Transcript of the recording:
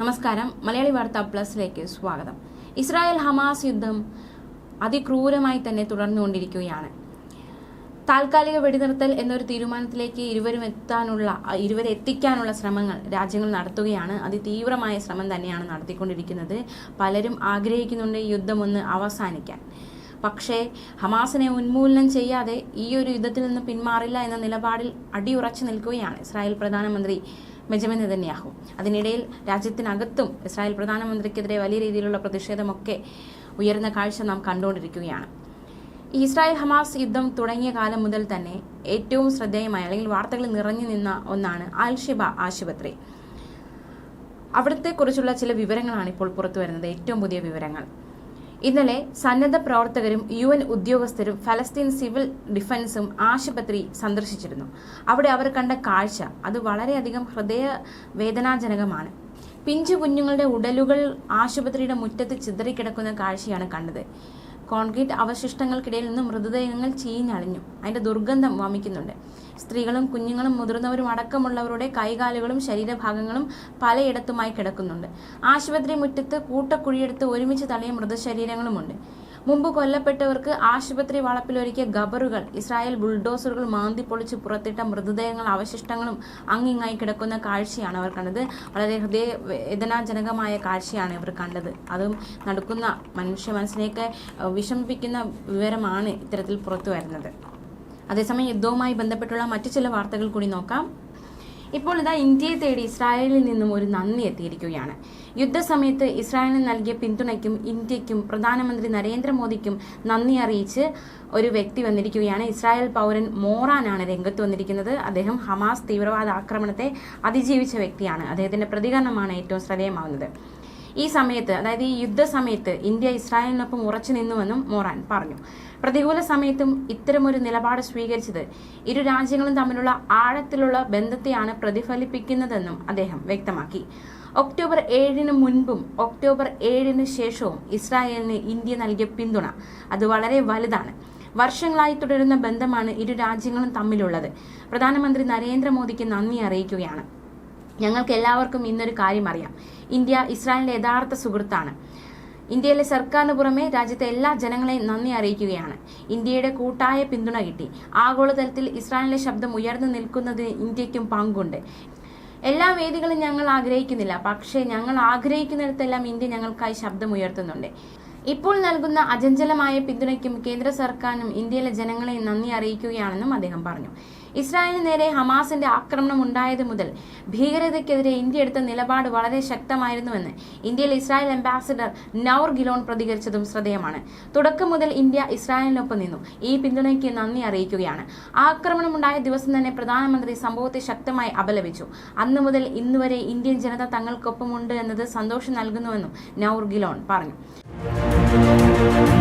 നമസ്കാരം. മലയാളി വാർത്ത പ്ലസിലേക്ക് സ്വാഗതം. ഇസ്രായേൽ ഹമാസ് യുദ്ധം അതിക്രൂരമായി തന്നെ തുടർന്നുകൊണ്ടിരിക്കുകയാണ്. താൽക്കാലിക വെടിനിർത്തൽ എന്നൊരു തീരുമാനത്തിലേക്ക് ഇരുവരും എത്താനുള്ള ഇരുവരെ എത്തിക്കാനുള്ള ശ്രമങ്ങൾ രാജ്യങ്ങൾ നടത്തുകയാണ്. അതിതീവ്രമായ ശ്രമം തന്നെയാണ് നടത്തിക്കൊണ്ടിരിക്കുന്നത്. പലരും ആഗ്രഹിക്കുന്നുണ്ട് യുദ്ധം ഒന്ന് അവസാനിക്കാൻ. പക്ഷേ ഹമാസിനെ ഉന്മൂലനം ചെയ്യാതെ ഈ ഒരു യുദ്ധത്തിൽ നിന്ന് പിന്മാറില്ല എന്ന നിലപാടിൽ അടിയുറച്ചു നിൽക്കുകയാണ് ഇസ്രായേൽ പ്രധാനമന്ത്രി ബെഞ്ചമിൻ നെതന്യാഹു. അതിനിടയിൽ രാജ്യത്തിനകത്തും ഇസ്രായേൽ പ്രധാനമന്ത്രിക്കെതിരെ വലിയ രീതിയിലുള്ള പ്രതിഷേധമൊക്കെ ഉയർന്ന കാഴ്ച നാം കണ്ടുകൊണ്ടിരിക്കുകയാണ്. ഈ ഇസ്രായേൽ ഹമാസ് യുദ്ധം തുടങ്ങിയ കാലം മുതൽ തന്നെ ഏറ്റവും ശ്രദ്ധേയമായ അല്ലെങ്കിൽ വാർത്തകളിൽ നിറഞ്ഞു നിന്ന ഒന്നാണ് അൽഷിബ ആശുപത്രി. അവിടുത്തെ കുറിച്ചുള്ള ചില വിവരങ്ങളാണ് ഇപ്പോൾ പുറത്തു വരുന്നത് ഏറ്റവും പുതിയ വിവരങ്ങൾ. ഇന്നലെ സന്നദ്ധ പ്രവർത്തകരും യു എൻ ഉദ്യോഗസ്ഥരും ഫലസ്തീൻ സിവിൽ ഡിഫൻസും ആശുപത്രി സന്ദർശിച്ചിരുന്നു. അവിടെ അവർ കണ്ട കാഴ്ച അത് വളരെയധികം ഹൃദയ വേദനാജനകമാണ് പിഞ്ചു കുഞ്ഞുങ്ങളുടെ ഉടലുകൾ ആശുപത്രിയുടെ മുറ്റത്ത് ചിതറിക്കിടക്കുന്ന കാഴ്ചയാണ് കണ്ടത്. കോൺക്രീറ്റ് അവശിഷ്ടങ്ങൾക്കിടയിൽ നിന്ന് മൃതദേഹങ്ങൾ ചീഞ്ഞളിഞ്ഞു. അതിന്റെ ദുർഗന്ധം വമിക്കുന്നുണ്ട്. സ്ത്രീകളും കുഞ്ഞുങ്ങളും മുതിർന്നവരും അടക്കമുള്ളവരുടെ കൈകാലുകളും ശരീരഭാഗങ്ങളും പലയിടത്തുമായി കിടക്കുന്നുണ്ട്. ആശുപത്രി മുറ്റത്ത് കൂട്ടക്കുഴിയെടുത്ത് ഒരുമിച്ച് തള്ളിയ മൃതശരീരങ്ങളുമുണ്ട്. മുമ്പ് കൊല്ലപ്പെട്ടവർക്ക് ആശുപത്രി വളപ്പിലൊരുക്കിയ ഗബറുകൾ ഇസ്രായേൽ ബുൾഡോസറുകൾ മാന്തി പൊളിച്ച് പുറത്തിട്ട മൃതദേഹങ്ങൾ അവശിഷ്ടങ്ങളും അങ്ങിങ്ങായി കിടക്കുന്ന കാഴ്ചയാണ് അവർ കണ്ടത്. വളരെ ഹൃദയ വേദനാജനകമായ കാഴ്ചയാണ് ഇവർ കണ്ടത്. അതും നടക്കുന്ന മനുഷ്യ മനസ്സിനെയൊക്കെ വിഷമിപ്പിക്കുന്ന വിവരമാണ് ഇത്തരത്തിൽ പുറത്തു വരുന്നത്. അതേസമയം യുദ്ധവുമായി ബന്ധപ്പെട്ടുള്ള മറ്റു ചില വാർത്തകൾ കൂടി നോക്കാം. ഇപ്പോൾ ഇതാ ഇന്ത്യയെ തേടി ഇസ്രായേലിൽ നിന്നും ഒരു നന്ദി എത്തിയിരിക്കുകയാണ്. യുദ്ധസമയത്ത് ഇസ്രായേലിന് നൽകിയ പിന്തുണയ്ക്കും ഇന്ത്യക്കും പ്രധാനമന്ത്രി നരേന്ദ്രമോദിക്കും നന്ദി അറിയിച്ച് ഒരു വ്യക്തി വന്നിരിക്കുകയാണ്. ഇസ്രായേൽ പൗരൻ മോറാനാണ് രംഗത്ത് വന്നിരിക്കുന്നത്. അദ്ദേഹം ഹമാസ് തീവ്രവാദ ആക്രമണത്തെ അതിജീവിച്ച വ്യക്തിയാണ്. അദ്ദേഹത്തിന്റെ പ്രതികരണമാണ് ഏറ്റവും ശ്രദ്ധേയമാവുന്നത് ഈ സമയത്ത് അതായത് ഈ യുദ്ധ യുദ്ധസമയത്ത് ഇന്ത്യ ഇസ്രായേലിനൊപ്പം ഉറച്ചു നിന്നുവെന്നും മൊറാൻ പറഞ്ഞു. പ്രതികൂല സമയത്തും ഇത്തരമൊരു നിലപാട് സ്വീകരിച്ചത് ഇരു രാജ്യങ്ങളും തമ്മിലുള്ള ആഴത്തിലുള്ള ബന്ധത്തെയാണ് പ്രതിഫലിപ്പിക്കുന്നതെന്നും അദ്ദേഹം വ്യക്തമാക്കി. ഒക്ടോബർ ഏഴിന് മുൻപും ഒക്ടോബർ ഏഴിന് ശേഷവും ഇസ്രായേലിന് ഇന്ത്യ നൽകിയ പിന്തുണ അത് വളരെ വലുതാണ്. വർഷങ്ങളായി തുടരുന്ന ബന്ധമാണ് ഇരു രാജ്യങ്ങളും തമ്മിലുള്ളത്. പ്രധാനമന്ത്രി നരേന്ദ്രമോദിക്ക് നന്ദി അറിയിക്കുകയാണ്. ഞങ്ങൾക്ക് എല്ലാവർക്കും ഇന്നൊരു കാര്യം അറിയാം. ഇന്ത്യ ഇസ്രായേലിന്റെ യഥാർത്ഥ സുഹൃത്താണ്. ഇന്ത്യയിലെ സർക്കാരിന് പുറമെ രാജ്യത്തെ എല്ലാ ജനങ്ങളെയും നന്ദി അറിയിക്കുകയാണ്. ഇന്ത്യയുടെ കൂട്ടായ പിന്തുണ കിട്ടി. ആഗോളതലത്തിൽ ഇസ്രായേലിന്റെ ശബ്ദം ഉയർന്നു നിൽക്കുന്നതിന് ഇന്ത്യക്കും പങ്കുണ്ട്. എല്ലാ വേദികളും ഞങ്ങൾ ആഗ്രഹിക്കുന്നില്ല. പക്ഷേ ഞങ്ങൾ ആഗ്രഹിക്കുന്നിടത്തെല്ലാം ഇന്ത്യ ഞങ്ങൾക്കായി ശബ്ദം ഉയർത്തുന്നുണ്ട്. ഇപ്പോൾ നൽകുന്ന അചഞ്ചലമായ പിന്തുണയ്ക്കും കേന്ദ്ര സർക്കാരിനും ഇന്ത്യയിലെ ജനങ്ങളെ നന്ദി അറിയിക്കുകയാണെന്നും അദ്ദേഹം പറഞ്ഞു. ഇസ്രായേലിന് നേരെ ഹമാസിന്റെ ആക്രമണം ഉണ്ടായത് മുതൽ ഭീകരതയ്ക്കെതിരെ ഇന്ത്യ എടുത്ത നിലപാട് വളരെ ശക്തമായിരുന്നുവെന്ന് ഇന്ത്യയിലെ ഇസ്രായേൽ അംബാസിഡർ നൌർ ഗിലോൺ പ്രതികരിച്ചതും ശ്രദ്ധേയമാണ്. തുടക്കം മുതൽ ഇന്ത്യ ഇസ്രായേലിനൊപ്പം നിന്നു. ഈ പിന്തുണയ്ക്ക് നന്ദി അറിയിക്കുകയാണ്. ആക്രമണം ഉണ്ടായ ദിവസം തന്നെ പ്രധാനമന്ത്രി സംഭവത്തെ ശക്തമായി അപലപിച്ചു. അന്നു മുതൽ ഇന്നുവരെ ഇന്ത്യൻ ജനത തങ്ങൾക്കൊപ്പമുണ്ട് എന്നത് സന്തോഷം നൽകുന്നുവെന്നും നൌർ ഗിലോൺ പറഞ്ഞു. Música